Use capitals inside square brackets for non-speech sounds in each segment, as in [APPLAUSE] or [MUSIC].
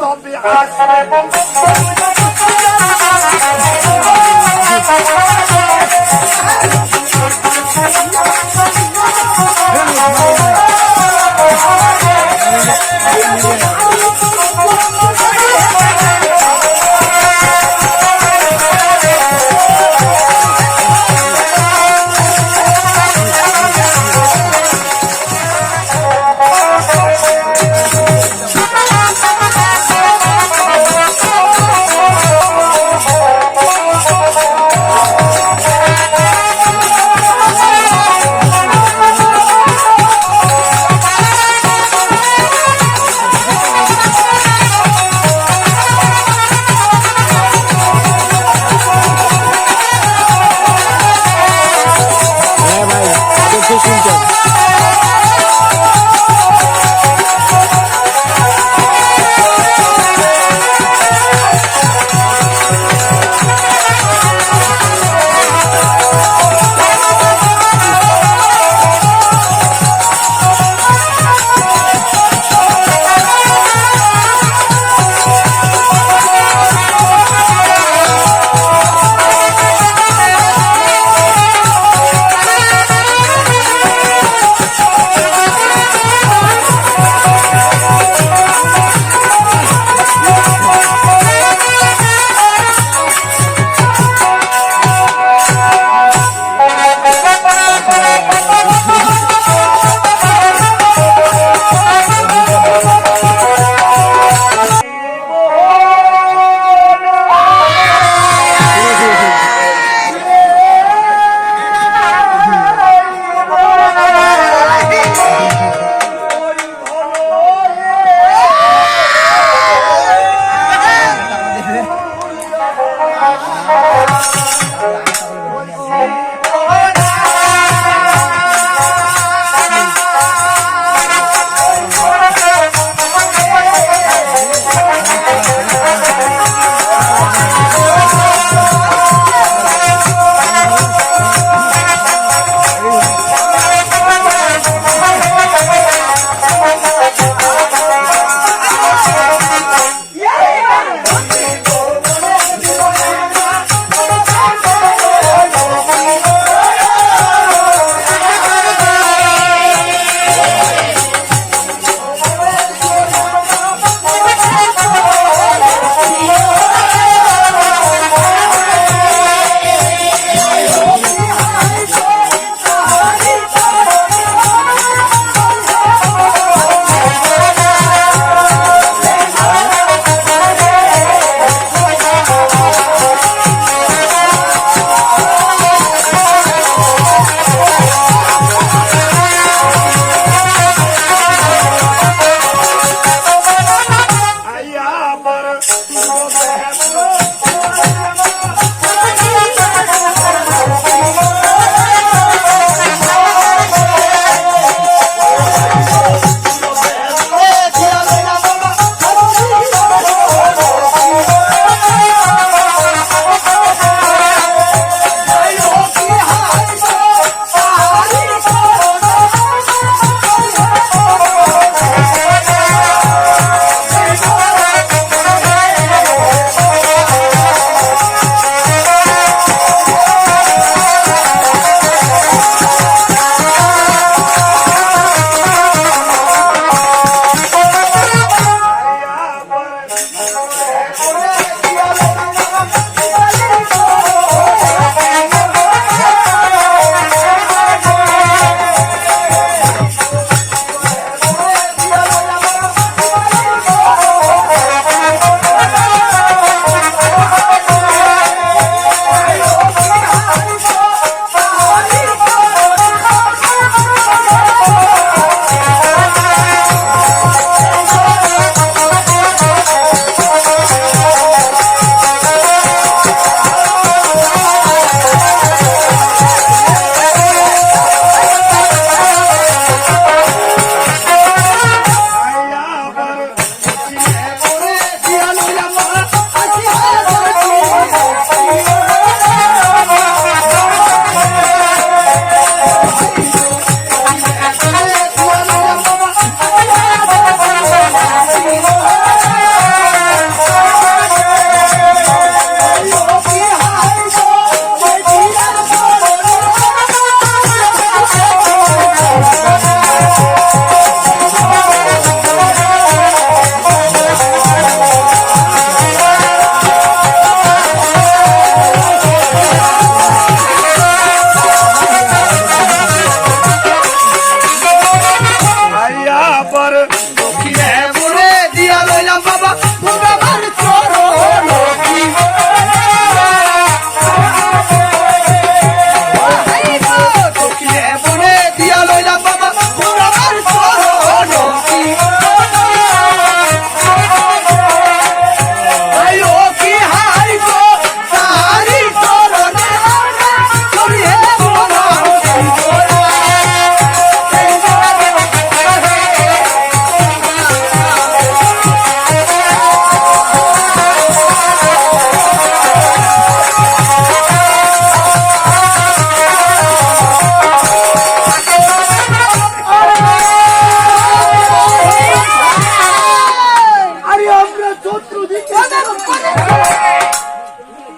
তবে আসবে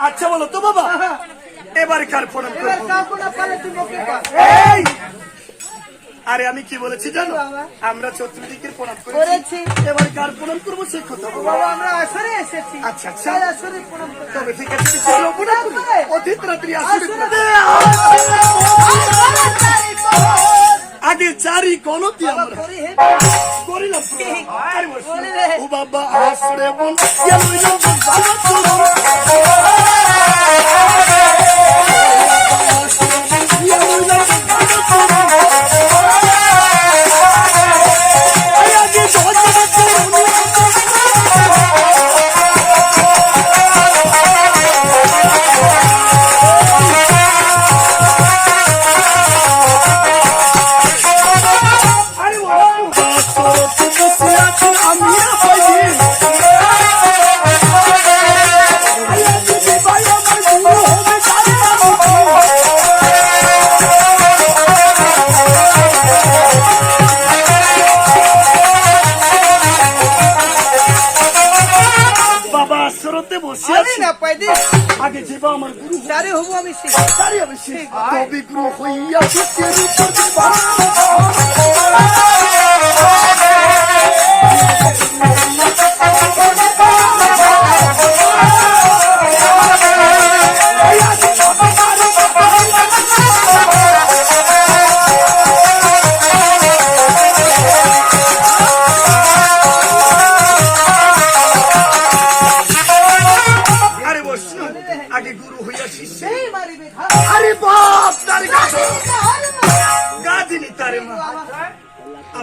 আচ্ছা বলো তো বাবা। এবার কার প্রণাম এই! আরে আমি কি বলেছি জানো? আমরা চতুর্দিকের প্রণাম করেছি। এবার কার প্রণাম করব সে কথা বাবা আমরা আসরে এসেছি। আচ্ছা আচ্ছা। তবে ঠিক আছে অতীত রাত্রি আসরে আগে চারি বাবা আমরা। করিলাম। ও বাবা আসরে ইয়া লইলাম যাবা আমার গুরু চারে হব আমি শিখ আমি অবশ্যই তবে গুরু হইয়া সত্যের উপর দেবা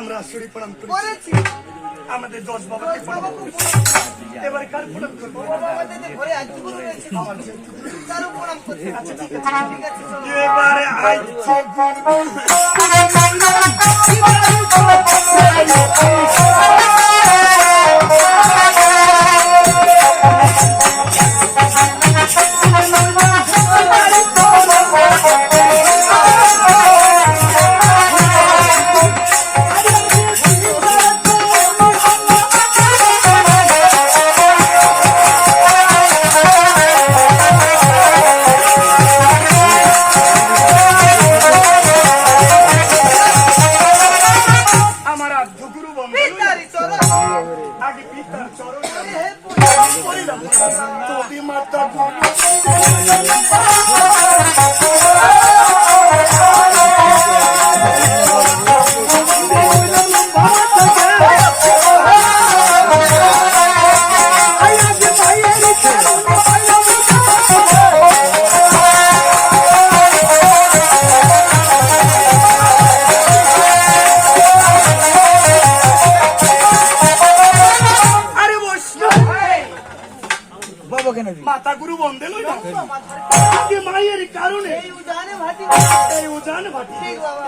আমরা শরীর প্রণাম করি করেছি। আমাদের দশ বাবা এবার এবারে কার প্রণাম করব? ঘরে আজ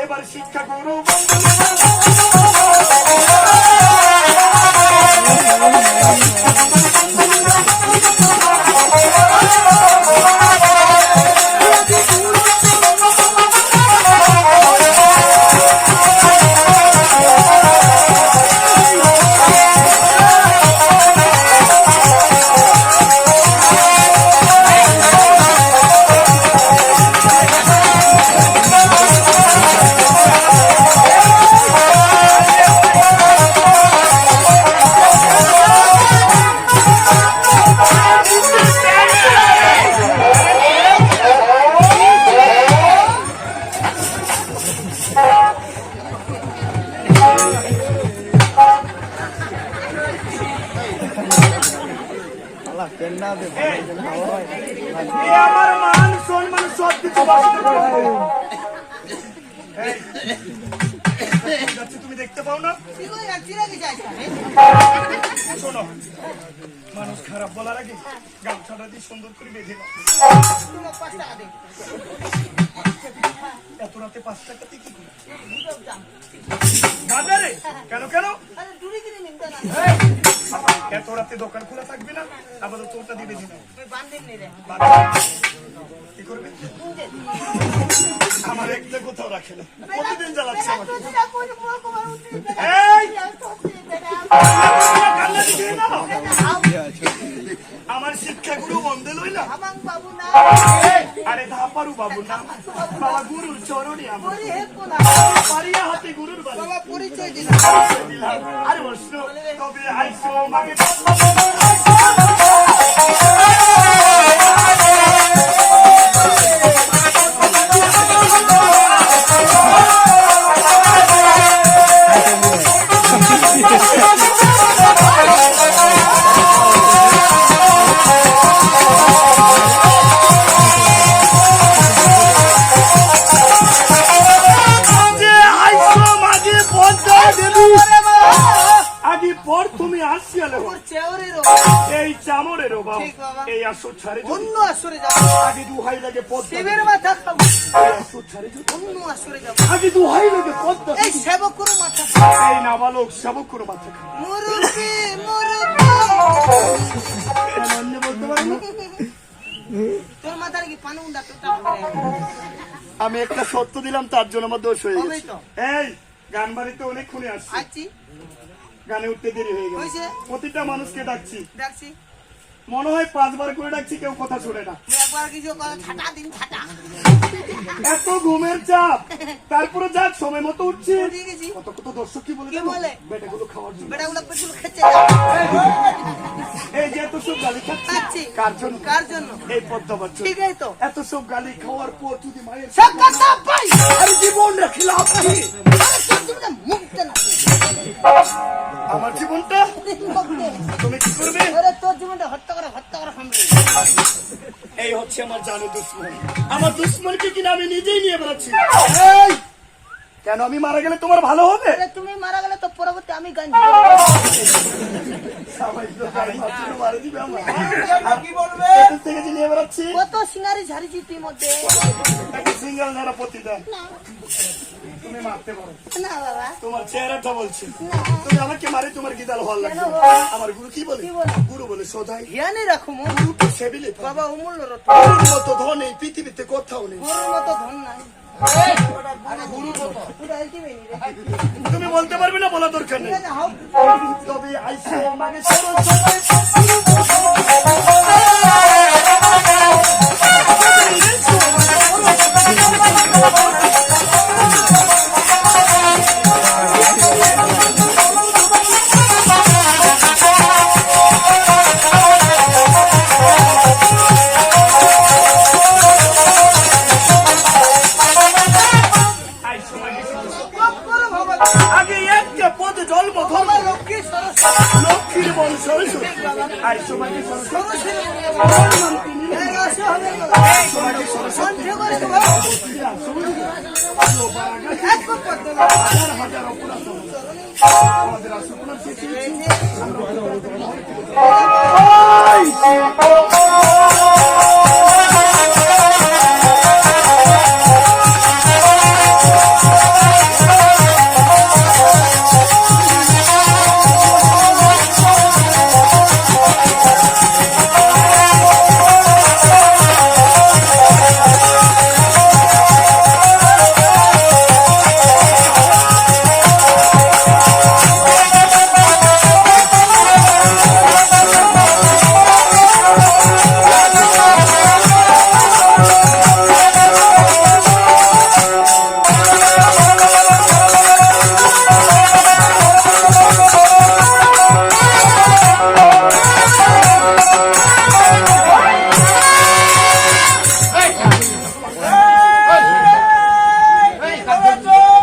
এবার শিক্ষা গুরু বন্ধে তুমি দেখতে পাও না শোনো মানুষ খারাপ বলার আগে গামছাটা দিয়ে সুন্দর করে বেঁধে এত রাতে পাঁচ টাকাতে কি? বাজারে কেন কেন এত রাতে দোকান খোলা থাকবে না আপাতত ওটা দিয়ে নাও বান্ধব রাখে না প্রতিদিন জ্বালাচ্ছে আমাকে। আমার শিক্ষাগুলো বন্ধ লইলা না। আরে ধাপারু বাবু না? বাবা গুরুর চরণে আমার। পারিয়া হাতে গুরুর বাবা পরিচয় দিলাম। আরে বসল তবে আইসো মাকে বাবা। ছাড়ে অন্য আসরে যাব আগে দুহাই লাগে পদ্মা শিবের মাথা খাব এই ছাড়ে অন্য আসরে যাব আগে দুহাই লাগে পদ্মা এই সেবকুর মাথা এই নাবালক শাবক করে মাথা মুরুবি মুরুবি কেন বলতে পারো তোর মাথার কি পানু উন্ডা তোটা আমি একটা সত্য দিলাম তার জন্য আমার দোষ হয়ে গেছে। এই গান বাড়িতে অনেক অনেকক্ষণে আসছি। গানে উঠতে দেরি হয়ে গেছে। প্রতিটা মানুষকে ডাকছি। দেখছি মনে হয় পাঁচবার করে ডাকছি কেউ কথা শুনে না। এত ঘুমের চাপ। তারপরে যাক সময় মতো উঠছি। কত কত দর্শক কি বলে? বেটাগুলো খাওয়ার জন্য। এই যে এত সব গালি খাচ্ছি। কার জন্য? কার জন্য? এই পদ্মাবার জন্য ঠিকই তো। এত সব গালি খাওয়ার পর যদি মায়ের আরে জীবন রাখিল আপনি না। আমার জীবনটা? তুমি কি করবে? তোর জীবনটা হত্যা এই হচ্ছে আমার জানো দুশ্মন। আমার দুশ্মনকে কিনা আমি নিজেই নিয়ে বেড়াচ্ছি! কেন আমি মারা গেলে তোমার ভালো হবে? তুমি মারা গেলে তো পরবর্তী আমি গান সবাই তো গায়ে মারছিল, মারা দিবে আমার। কি বলবে? এদের থেকে যে নিয়ে বেড়াচ্ছি? কত সিঙ্গারি ঝাড়িছি তুই মধ্যে? সিঙ্গেল দেন। তুমি মারতে পারো। না বাবা। তোমার চেহারাটা বলছি তুমি আমাকে মারে তোমার গিদাল হল বলো? আমার গুরু কি বলে? গুরু বলে সদাই। জ্ঞানে রাখো মো। সেবিলে বাবা অমূল্য রত্ন। মতো ধন এই পৃথিবীতে কোথাও নেই। মতো ধন নাই। তুমি বলতে পারবে না বলা দরকার নেই। তবে আইসো [LAUGHS] শেষে